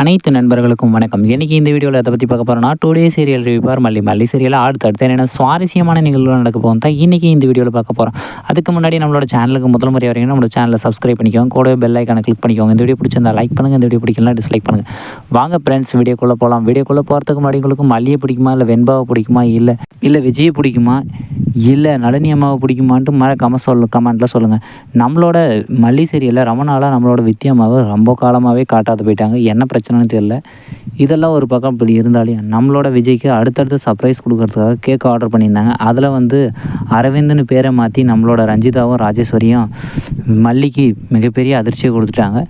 அனைத்து நண்பர்களுக்கும் வணக்கம். இன்றைக்கி இந்த வீடியோவில் எதை பற்றி பார்க்க போகிறோம்னா டூ டே சீரியல் ரிவிப்பார் மல்லி மல்லி சீரியல் அடுத்து அடுத்து என்னென்ன சுவாரஸ்யமான நிகழ்வுகள் நடக்க போகும் தான் இன்றைக்கி இந்த வீடியோவில் பார்க்க போகிறோம் அதுக்கு முன்னாடி நம்மளோட சேனலுக்கு முதல் முறை வரீங்கன்னா நம்மளோட சேனலை சப்ஸ்கிரைப் பண்ணிக்கோங்க. கூடவே பெல் ஐக்கானை கிளிக் பண்ணிக்கோங்க. இந்த வீடியோ பிடிச்சிருந்தா லைக் பண்ணுங்கள் இந்த வீடியோ பிடிக்கலாம் டிஸ்லைக் பண்ணுங்கள் வாங்க ஃப்ரெண்ட்ஸ் வீடியோக்குள்ளே போகலாம் வீடியோக்குள்ளே போகிறதுக்கு முன்னாடி உங்களுக்கு மல்லியை பிடிக்குமா? இல்லை வெண்பாவை பிடிக்குமா? இல்லை இல்லை விஜயை பிடிக்குமா? இல்லை நளினி அம்மாவை பிடிக்குமான்ட்டு மறக்காமல் சொல்ல கமெண்ட்டில் சொல்லுங்கள் நம்மளோட மல்லி சீரியலில் ரமணாலாம் நம்மளோட வித்தியம்மாவை ரொம்ப காலமாகவே காட்டாத போயிட்டாங்க. என்ன பிரச்சனைன்னு தெரியல. இதெல்லாம் ஒரு பக்கம் இப்படி இருந்தாலும் நம்மளோட விஜய்க்கு அடுத்தடுத்து சர்ப்ரைஸ் கொடுக்கறதுக்காக கேக் ஆர்டர் பண்ணியிருந்தாங்க. அதில் வந்து அரவிந்துன்னு பேரை மாற்றி நம்மளோட ரஞ்சிதாவும் ராஜேஸ்வரியும் மல்லிக்கு மிகப்பெரிய அதிர்ச்சியை கொடுத்துட்டாங்க.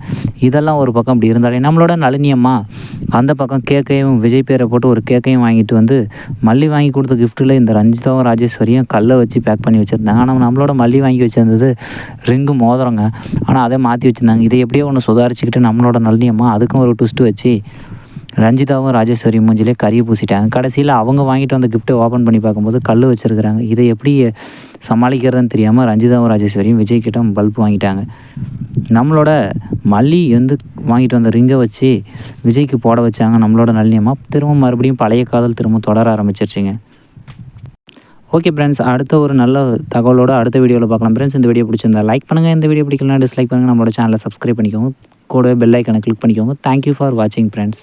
இதெல்லாம் ஒரு பக்கம் இப்படி இருந்தாலே நம்மளோட நளினி அம்மா அந்த பக்கம் கேக்கையும் விஜய் பேரை போட்டு ஒரு கேக்கையும் வாங்கிட்டு வந்து மல்லி வாங்கி கொடுத்த கிஃப்ட்டில் இந்த ரஞ்சிதாவும் ராஜேஸ்வரியும் கல்லை வச்சு பேக் பண்ணி வச்சுருந்தாங்க. ஆனால் நம்மளோட மல்லி வாங்கி வச்சிருந்தது ரிங்கு மோதிரங்க. ஆனால் அதை மாற்றி வச்சுருந்தாங்க. இதை எப்படியோ ஒன்று சுதாரிச்சுக்கிட்டு நம்மளோட நளினி அதுக்கும் ஒரு ட்விஸ்ட்டு வச்சு ரஞ்சிதாவும் ராஜேஸ்வரி மூஞ்சிலே கறியை பூசிட்டாங்க. கடைசியில் அவங்க வாங்கிட்டு வந்த கிஃப்ட்டை ஓப்பன் பண்ணி பார்க்கும்போது கல் வச்சுருக்குறாங்க. இதை எப்படி சமாளிக்கிறதுன்னு தெரியாமல் ரஞ்சிதாவும் ராஜேஸ்வரியும் விஜய் கிட்ட பல்ப் வாங்கிட்டாங்க. நம்மளோட மல்லி வந்து வாங்கிட்டு வந்த ரிங்கை வச்சு விஜய்க்கு போட வச்சாங்க நம்மளோட நல்லியமாக திரும்ப மறுபடியும் பழைய காதல் திரும்ப தொடர ஆரம்பிச்சிருச்சுங்க. ஓகே ஃப்ரெண்ட்ஸ் அடுத்த ஒரு நல்ல தகவலோட அடுத்த வீடியோவில் பார்க்கலாம். ஃப்ரெண்ட்ஸ் இந்த வீடியோ பிடிச்சிருந்தா லைக் பண்ணுங்கள் இந்த வீடியோ பிடிக்கலாம் டிஸ்லைக் பண்ணுங்கள் நம்மளோட சேனலை சப்ஸ்கிரைப் பண்ணிக்கோங்க. கூடவே பெல் ஐக்கனை கிளிக் பண்ணிக்கோங்க. தேங்க்யூ ஃபார் வாட்சிங் ஃப்ரெண்ட்ஸ்